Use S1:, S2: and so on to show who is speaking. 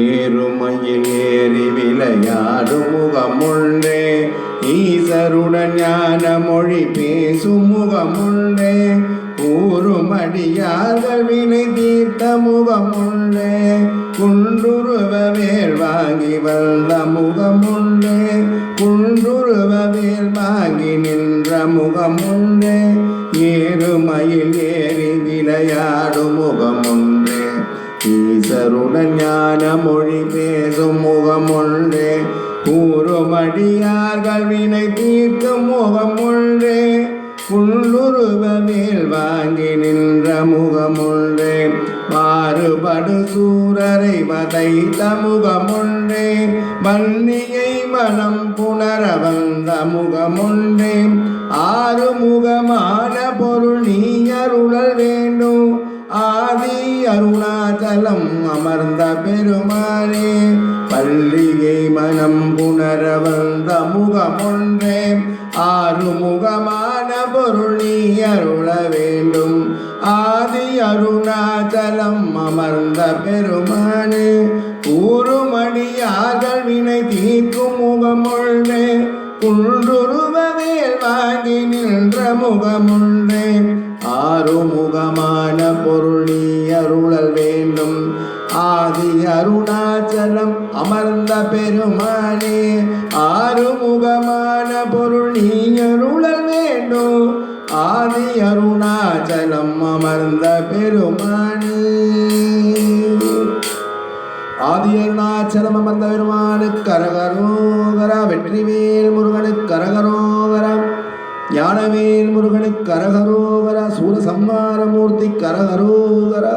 S1: ஏறுமையில் ஏறி விளையாடும் முகமுண்டே ஈசருடன் ஞான மொழி பேசும் முகமுண்டே ஊரும் அடியார்கள் வினை தீர்த்த முகமுண்டே குன்றுருவ வேல் வாங்கி வந்த முகமுண்டே குன்றுருவ வேல் வாங்கி நின்ற முகமுண்டே ஏறுமையில் ஏறி விளையாடும் முகமுண்டே. ஈசருடன் ஞான மொழி பேசும் முகமுண்டே கூறுமடியார்கள் வினை தீர்க்கும் முகமுண்டே புல்லுருவ வாங்கி நின்ற முகமுண்டே மாறுபடு சூரரை வதைத்த முகமுண்டே வன்னியை மனம் புணர வந்த முகமுண்டே ஆறு முகமான பொருள் நீ அருணாச்சலம் அமர்ந்த பெருமானே பள்ளியை மனம் புணர வந்த முகமொன்றே. ஆறு முகமான பொருள் நீ அருள வேண்டும். ஆதி அருணாச்சலம் அமர்ந்த பெருமானே கூறுமடியார்கள் வினை தீர்க்கும் முகமொன்றே. குன்றுருவவேல் வாங்கி நின்ற முகமொன்றே. ஆறுமுகமான பொருள் நீ அருணாச்சலம் அமர்ந்த பெருமானே ஆறுமுகமான பொருள் நீ அருளல் வேண்டும். ஆதி அருணாச்சலம் அமர்ந்த பெருமானே. ஆதி அருணாச்சலம் அமர்ந்த பெருமானு கரகரோகரா வெற்றிவேல் முருகனு கரகரோகரா ஞானவேல் முருகனு கரகரோகரா சூரசம்மாரமூர்த்தி கரகரோகரா.